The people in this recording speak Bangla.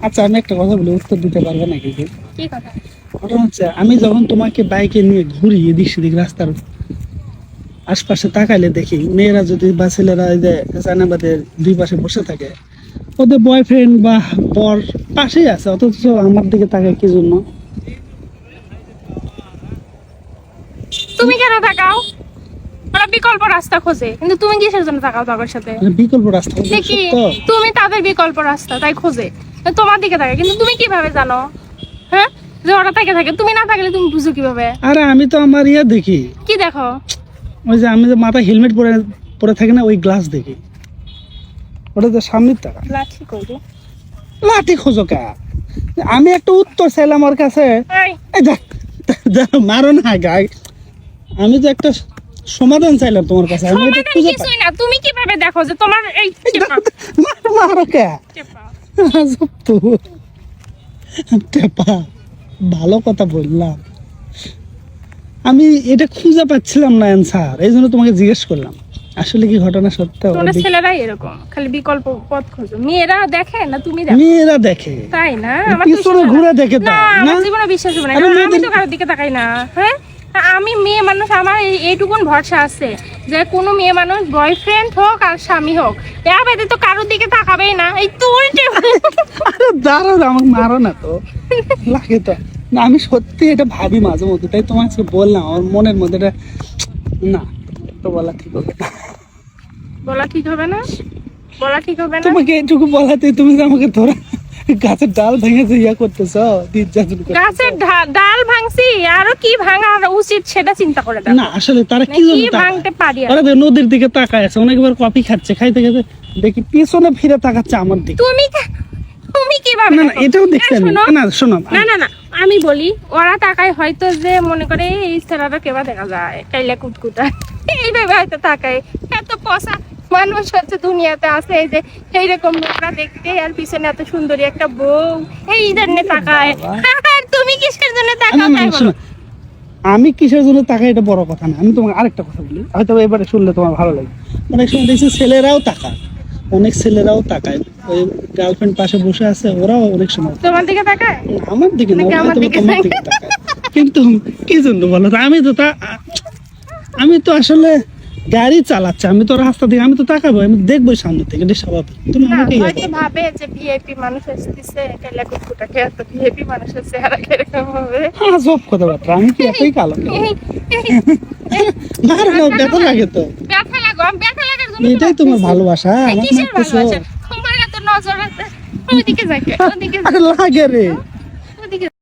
আচ্ছা আমি একটা কথা বলি উত্তর দিতে পারবে না কিন্তু কি কথা? ঘটনা হচ্ছে আমি যখন তোমাকে বাইকে নিয়ে ঘুরি এদিক সেদিক রাস্তার আশপাশে তাকাইলে দেখি মেয়েরা যদি বা ছেলেরা এই যে জানাবাদের দুই পাশে বসে থাকে ওদের বয়ফ্রেন্ড বা বর পাশেই আছে অথচ আমার দিকে তাকায় কি জন্য? তুমি কেন তাকাও? বিকল্প রাস্তা খোঁজে। কিন্তু তুমি কিসের জন্য তাকাও তাদের সাথে? মানে বিকল্প রাস্তা দেখি তুমি তাদের বিকল্প রাস্তা তাই খোঁজে। তোমার দিকে থাকে কিন্তু তুমি কীভাবে জানো? হ্যাঁ? যে ওরা থাকে থাকে তুমি না থাকলে তুমি বুঝো কীভাবে? আরে আমি তো আমার ইয়ে দেখি। কি দেখো? ওই যে আমি যে মাথায় হেলমেট পরে পরে থাকি না ওই গ্লাস দেখি। ওটা তো সামনের টাকা লাঠি করব লাঠি খোঁজো কা? আমি একটা উত্তর চাইলাম ওর কাছে। মারো না গাই। আমি তো একটা সমাধান চাইলাম তোমার কাছে আমি এটা খুঁজে কিছুই না তুমি কীভাবে দেখো যে তোমার এই টেপা, পাই মারো কে? টেপা। তো। টেপা ভালো কথা বললাম। আমি এটা খুঁজে পাচ্ছিলাম না অ্যান্সার এই জন্য তোমাকে জিজ্ঞেস করলাম। আসলে কি ঘটনা সত্য তোমরা ছেলেরাই এরকম খালি বিকল্প পথ খোঁজো। মেয়েরা দেখে না তুমি দেখো? মেয়েরা দেখে। তাই না? আমার পিছনে ঘুরে দেখে না না? জীবনে বিশ্বাস হবে না। আমি তো কারোর দিকে তাকাই না হ্যাঁ? আমি মেয়ে মানুষ আমার এইটুকুন ভরসা আছে যে কোনো মেয়ে মানুষ বয়ফ্রেন্ড হোক আর স্বামী হোক। এর বাদে তো কারোর দিকে তাকাবেই না। এই তো উল্টে আরে দাঁড়াও আমাকে মারো না তো। লাগে তো। না আমি সত্যি এটা ভাবি মাঝে মধ্যে তাই তোমার কাছে বললাম আমার মনের মধ্যে এটা না তো বলা ঠিক হবে না। বলা ঠিক হবে না? বলা ঠিক হবে না? তোমাকে এইটুকু বলাতে তুমি আমাকে ধরে গাছের ডাল ইয়া করতেছ নির্যাতন গাছের ডাল ভাঙছি আরও কি ভাঙা উচিত সেটা চিন্তা করে না আসলে তারা মানে কি জন্য ভাঙতে পারি আর? নদীর দিকে তাকায় আছে অনেকবার কফি খাচ্ছে খাইতে খাইতে দেখি পিছনে ফিরে তাকাচ্ছে আমার দিকে। তুমি তুমি কীভাবে না না এটাও আমি। না শোনো। না না না আমি বলি ওরা তাকায় হয়তো যে মনে করে এই ছেলেটা কেবা দেখা যায় কাইলে কুটকুটা। এইভাবে হয়তো তাকায়। এত পচা মানুষ হচ্ছে দুনিয়াতে আছে এই যে এইরকম লোকরা দেখতে আর পিছনে এত সুন্দরী একটা বউ। এই জন্য তাকায়। আর তুমি কিসের জন্য তাকাও তাই বলো শোনো। আমি কিসের জন্য তাকাই এটা বড় কথা না আমি তোমাকে আরেকটা কথা বলি। হয়তো এবারে শুনলে তোমার ভালো লাগে অনেক সময় দেখছি ছেলেরাও তাকায় অনেক ছেলেরাও তাকায়। ওই গার্লফ্রেন্ড পাশে বসে আছে ওরাও অনেক সময় তোমার দিকে তাকায়? আমার দিকে না আমার দিকে তোমার দিকে তাকায়। কিন্তু কি জন্য বলো তো? আমি তো তা আমি তো আসলে গাড়ি চালাচ্ছে আমি তো রাস্তা দিকে আমি তো তাকাবো আমি দেখব সামনে থেকে এটা স্বাভাবিক। তুমি না আমাকে ভাবে যে ভিআইপি মানুষ এসেছে কাইলে কুটকুটাকে এত ভিআইপি মানুষের চেহারা কীরকম হবে? হ্যাঁ সব কথাবার্তা আমি কি এতই কালো? মার না ব্যথা লাগে তো। ব্যথা লাগো আমি ব্যথা লাগার জন্য এটাই তোমার ভালোবাসা আমার কিসের ভালোবাসা? তোমার এত নজর আছে। ওইদিকে যাকে ওইদিকে লাগে রে।